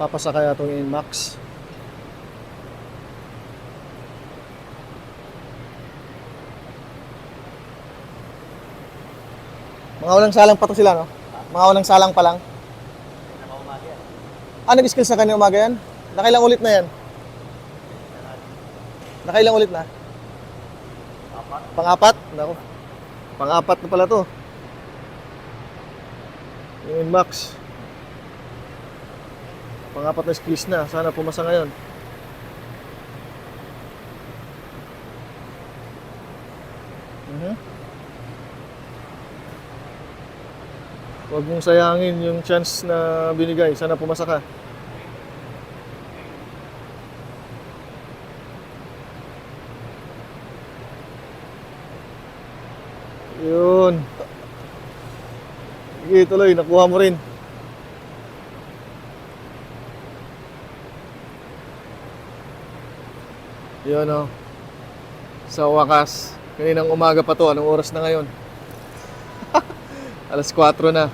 Papasa kaya itong Inmax. Mga walang salang pa to sila, no? Mga walang salang pa lang. Ah, nag-skill sa kanina umaga yan? Nakailang ulit na yan? Nakailang ulit na? Pang-apat? Nako. Pang-apat na pala to. Yung Inmax. Pang-apat na skills na. Sana pumasa ngayon. Mhm. Huwag mong sayangin yung chance na binigay. Sana pumasa ka. Yun. Sige, tuloy. Nakuha mo rin. Yun o. Sa wakas. Kaninang umaga pa to. Anong oras na ngayon? Alas 4 na.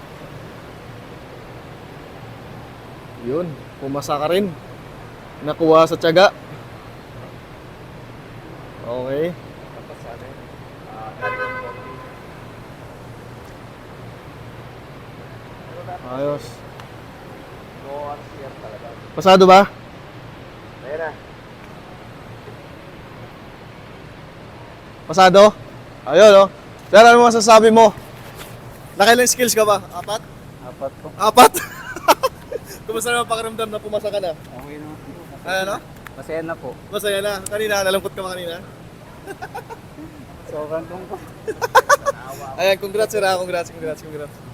Yun. Pumasa ka rin. Nakuha sa tiyaga. Okay. Ayos. Pasado ba? Ayan na. Pasado? Ayun, oh. Pero ano masasabi mo? Nakailang skills ka ba? Apat? Apat po. Apat? Kumusta naman pakiramdam na pumasa ka na? Okay naman po. Ano? Masaya na po. Masaya na. Kanina, nalungkot ka ba kanina? Sobrang tungkol. Ayan, congrats sir ha. Congrats, congrats, congrats.